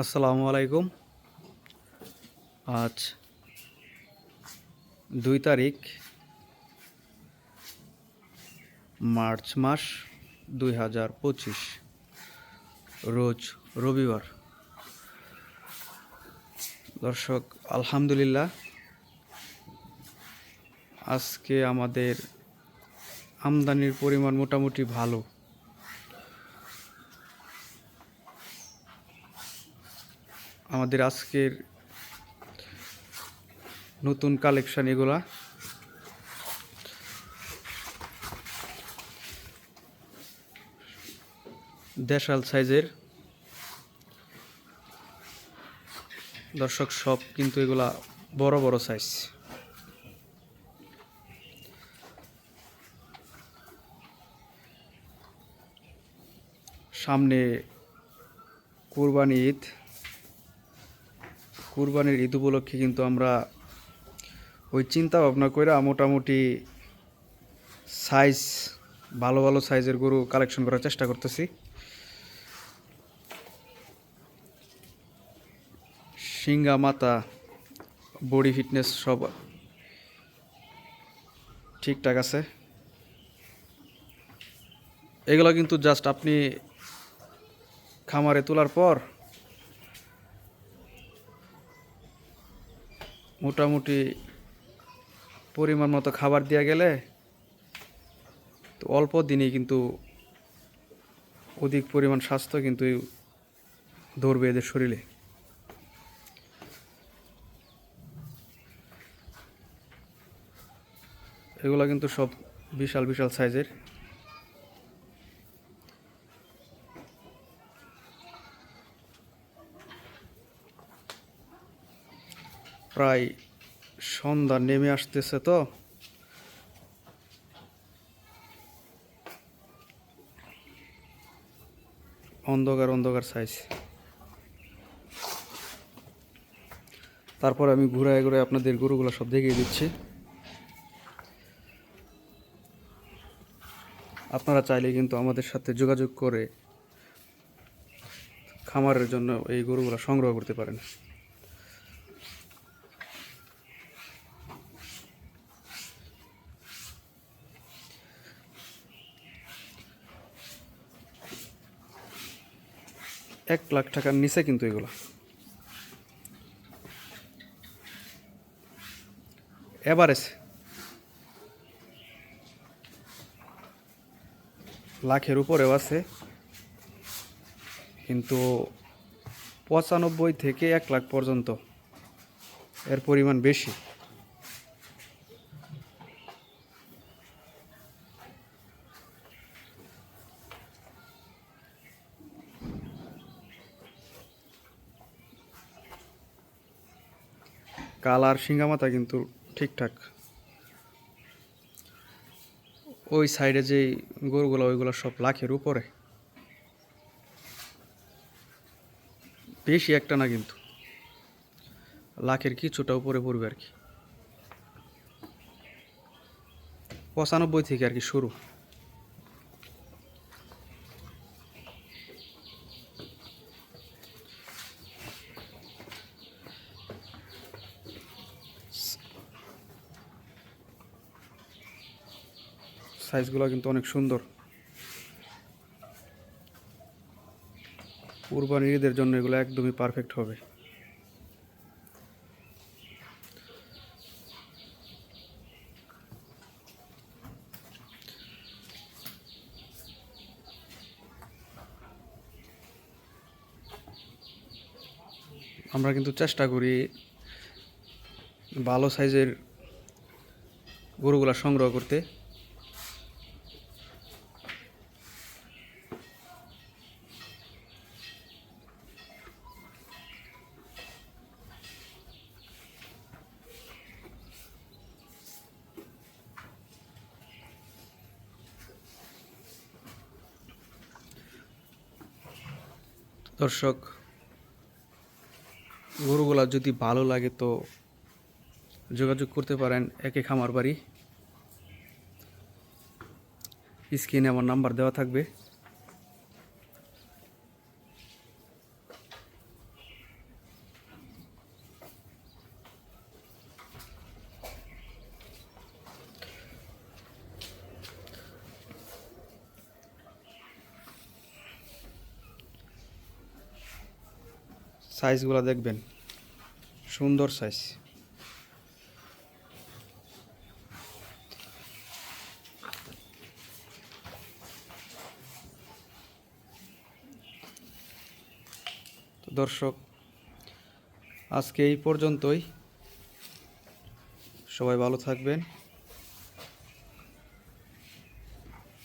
আসসালামু আলাইকুম। আজ দুই তারিখ, মার্চ মাস দুই হাজার পঁচিশ, রোজ রবিবার। দর্শক, আলহামদুলিল্লাহ, আজকে আমাদের আমদানির পরিমাণ মোটামুটি ভালো। আমাদের আজকের নতুন কালেকশান এগুলা। দেশাল সাইজের। দর্শক, সব কিন্তু এগুলা বড় বড় সাইজ সামনে কুরবানি ঈদ। কুরবানির ঈদ উপলক্ষে কিন্তু আমরা ওই চিন্তা ভাবনা করে মোটামুটি সাইজ ভালো ভালো সাইজের গরু কালেকশন করার চেষ্টা করতেছি। সিঙ্গা মাথা বডি ফিটনেস সব ঠিকঠাক আছে। এগুলো কিন্তু জাস্ট আপনি খামারে তোলার পর মোটামুটি পরিমাণ মতো খাবার দেওয়া গেলে তো অল্প দিনেই কিন্তু অধিক পরিমাণ স্বাস্থ্য কিন্তু ধরবে এদের শরীরে। এগুলো কিন্তু সব বিশাল বিশাল সাইজের। প্রায় সন্ধ্যা নেমে আসতেছে তো। অন্ধকার অন্ধকার সাইজ তারপর আমি ঘুরায় ঘুরে আপনাদের গরুগুলো সব দেখিয়ে দিচ্ছি। আপনারা চাইলে কিন্তু আমাদের সাথে যোগাযোগ করে খামারের জন্য এই গরুগুলো সংগ্রহ করতে পারেন। এক লাখ টাকার নিচে কিন্তু এগুলো। এভারেজ। লাখের উপরেও আছে। কিন্তু পঁচানব্বই থেকে এক লাখ পর্যন্ত এর পরিমাণ বেশি। কালার সিঙ্গামাতা কিন্তু ঠিকঠাক। ওই সাইডে যে গরুগুলো, ওইগুলো সব লাখের উপরে। বেশি একটা না কিন্তু। লাখের কিছুটা উপরে পড়বে আর কি। পঁচানব্বই থেকে আর কি শুরু। সাইজগুলো কিন্তু অনেক সুন্দর। কুরবানির ঈদের জন্য এগুলো একদমই পারফেক্ট হবে। আমরা কিন্তু চেষ্টা করি ভালো সাইজের গরুগুলা সংগ্রহ করতে। দর্শক, গরুগুলা যদি ভালো লাগে তো যোগাযোগ করতে পারেন একে খামার বাড়ি। স্ক্রিনে আমার নাম্বার দেওয়া থাকবে। সাইজগুলো দেখবেন। সুন্দর সাইজ। দর্শক, আজকে এই পর্যন্তই। সবাই ভালো থাকবেন।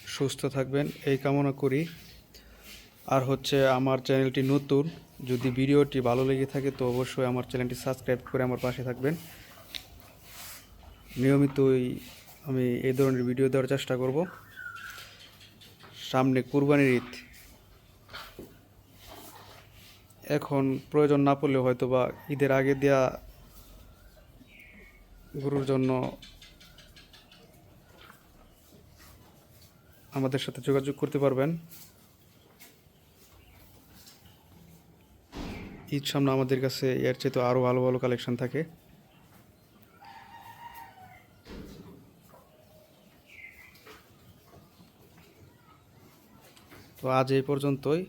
সুস্থ থাকবেন। এই কামনা করি। আর হচ্ছে আমার চ্যানেলটি নতুন, যদি ভিডিওটি ভালো লেগে থাকে তো অবশ্যই আমার চ্যানেলটি সাবস্ক্রাইব করে আমার পাশে থাকবেন। নিয়মিতই আমি এই ধরনের ভিডিও দেওয়ার চেষ্টা করব। সামনে কুরবানির ঈদ। এখন প্রয়োজন না পড়লে হয়তো বা ঈদের আগে দেয়া গরুর জন্য আমাদের সাথে যোগাযোগ করতে পারবেন। ঈদ সামনে আমাদের কাছে, এর চেয়ে তো আরও ভালো ভালো কালেকশন থাকে। তো আজ এই পর্যন্তই।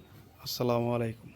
আসসালামু আলাইকুম।